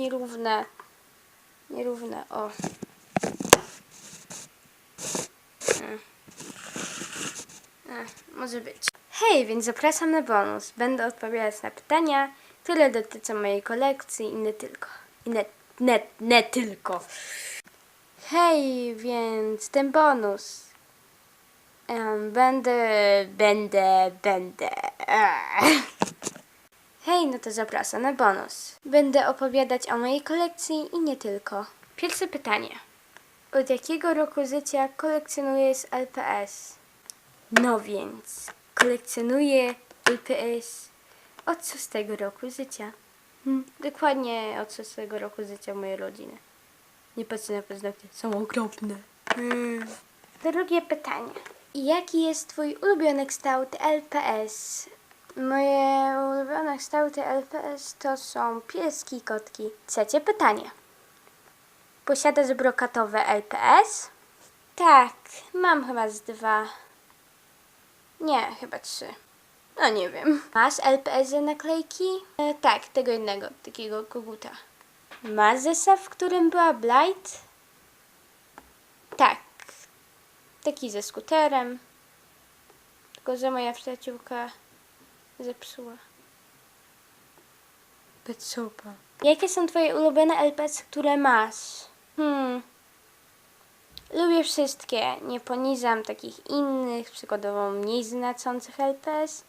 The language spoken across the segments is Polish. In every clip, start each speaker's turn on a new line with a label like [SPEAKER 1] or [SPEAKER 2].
[SPEAKER 1] nierówne. Nierówne, o. Mm. A, może być. Hej, więc zapraszam na bonus. Będę odpowiadać na pytania, które dotyczą mojej kolekcji i nie tylko. I nie, nie, nie tylko. Hej, więc ten bonus. Em, będę, będę, będę. Hej, no to zapraszam na bonus. Będę opowiadać o mojej kolekcji i nie tylko. Pierwsze pytanie. Od jakiego roku życia kolekcjonujesz LPS? No więc, kolekcjonuję LPS od szóstego roku życia. Hmm, dokładnie od szóstego roku życia mojej rodziny. Nie patrzcie na paznokcie, są okropne. Hmm. Drugie pytanie. Jaki jest twój ulubiony kształt LPS? Moje ulubione kształty LPS to są pieski i kotki. Trzecie pytanie. Posiadasz brokatowe LPS? Tak, mam chyba z dwa. Nie, chyba trzy. No nie wiem. Masz LPS naklejki? E, tak, tego jednego, takiego koguta. Masz zestaw, w którym była Blight? Tak, taki ze skuterem. Tylko, że moja przyjaciółka zepsuła. Pet sopa. Jakie są twoje ulubione LPS, które masz? Hmm. Lubię wszystkie. Nie poniżam takich innych, przykładowo mniej znaczących LPS.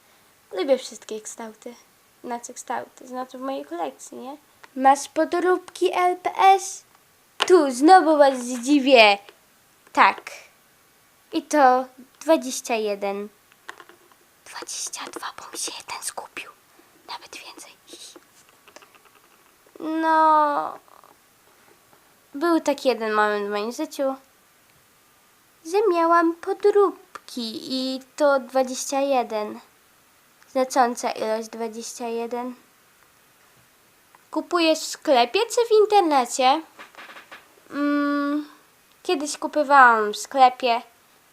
[SPEAKER 1] Lubię wszystkie kształty. Znaczy kształty. Znaczy w mojej kolekcji, nie? Masz podróbki LPS? Tu, znowu was zdziwię. Tak. I to 21. 22, bo mi się jeden skupił. Nawet więcej. No. Był taki jeden moment w moim życiu, że miałam podróbki i to 21. Znacząca ilość 21. Kupujesz w sklepie czy w internecie? Mm, kiedyś kupowałam w sklepie,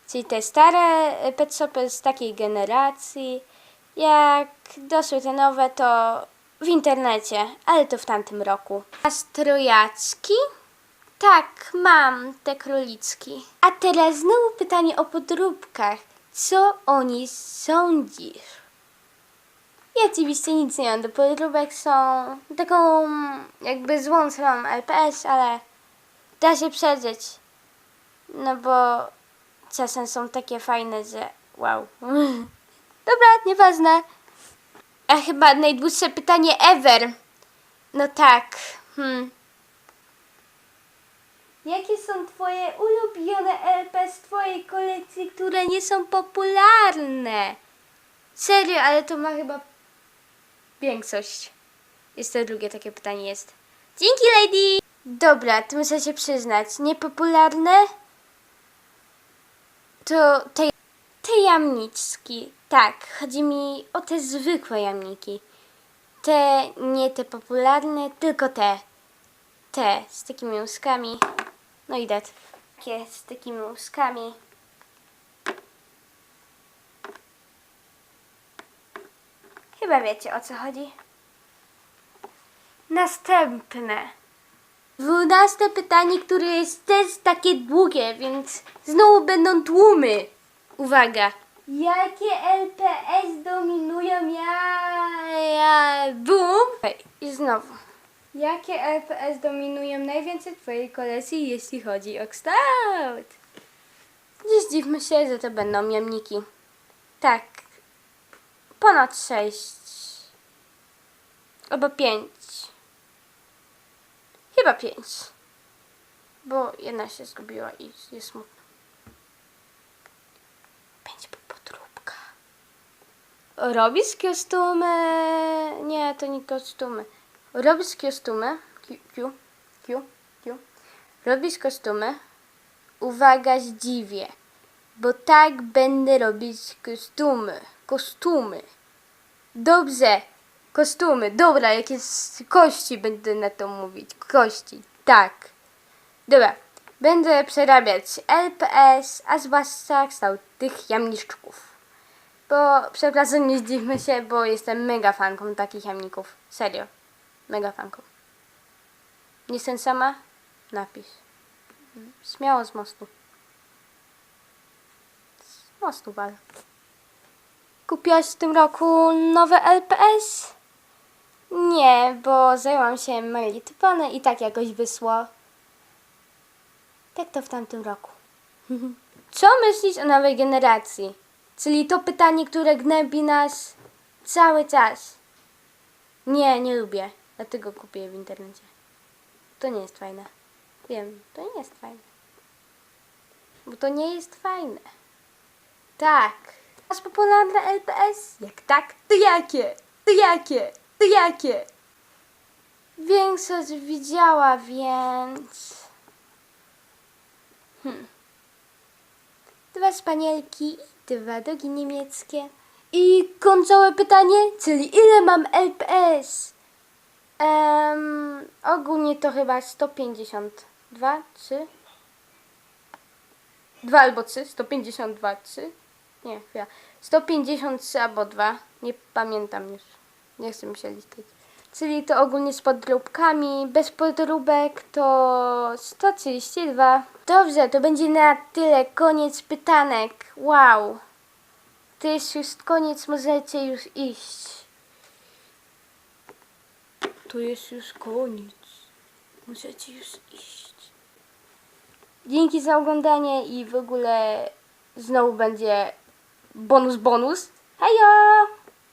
[SPEAKER 1] Czyli te stare pet shopy z takiej generacji. Jak doszły te nowe, to w internecie, ale to w tamtym roku. A strojacki? Tak, mam te królicki. A teraz znowu pytanie o podróbkach. Co o nich sądzisz? Ja oczywiście nic nie mam do podróbek, są taką jakby złą stroną LPS, ale da się przeżyć. No bo czasem są takie fajne, że wow. Dobra, nieważne. A chyba najdłuższe pytanie ever. No tak. Hmm. Jakie są twoje ulubione LP z twojej kolekcji, które nie są popularne? Serio, ale to ma chyba większość. To drugie takie pytanie jest. Dzięki, lady! Dobra, to muszę się przyznać. Niepopularne? To te, te jamniczki. Tak, chodzi mi o te zwykłe jamniki. Te, nie te popularne, tylko te. Te z takimi łuskami. No i dat. Takie z takimi łuskami. Chyba wiecie o co chodzi. Następne. Dwunaste pytanie, które jest też takie długie, więc znowu będą tłumy. Uwaga. Jakie LPS dominują ja... ja... Boom? I znowu. Jakie LPS dominują najwięcej Twojej kolekcji, jeśli chodzi o kształt? Nie zdziwmy się, że to będą jamniki. Tak. Ponad sześć. Albo pięć. Chyba pięć. Bo jedna się zgubiła i jest smutna. Robisz kostumy? Nie, to nie kostumy. Robisz? Q, Q, Q, Q. Robisz kostumy? Uwaga, zdziwię. Bo tak będę robić kostumy. Kostumy. Dobrze. Kostumy. Dobra, jakieś kości będę na to mówić. Kości. Tak. Dobra. Będę przerabiać LPS, a zwłaszcza kształt tych jamniczków. Bo przepraszam, nie zdziwmy się, bo jestem mega fanką takich jamników. Serio. Mega fanką. Nie jestem sama? Napisz. Śmiało z mostu. Z mostu wal. Kupiłaś w tym roku nowe LPS? Nie, bo zajęłam się Melitpane i tak jakoś wysło. Tak to w tamtym roku. Co myślisz o nowej generacji? Czyli to pytanie, które gnębi nas cały czas. Nie, nie lubię. Dlatego kupię w internecie. To nie jest fajne. Wiem, to nie jest fajne. Bo to nie jest fajne. Tak. Masz popularne LPS? Jak tak, to jakie? To jakie? To jakie? Większość widziała, więc... Hmm. Dwa spanielki dwa dogi niemieckie. I końcowe pytanie, czyli ile mam LPS? Em, ogólnie to chyba 152, 3? 2 albo 3, 152, 3? Nie, chwila. 153 albo 2, nie pamiętam już. Nie chcę mi się liczyć. Czyli to ogólnie z podróbkami, bez podróbek to 132. Dobrze, to będzie na tyle. Koniec pytanek. Wow. To jest już koniec, możecie już iść. To jest już koniec. Możecie już iść. Dzięki za oglądanie i w ogóle znowu będzie bonus bonus. Hejo!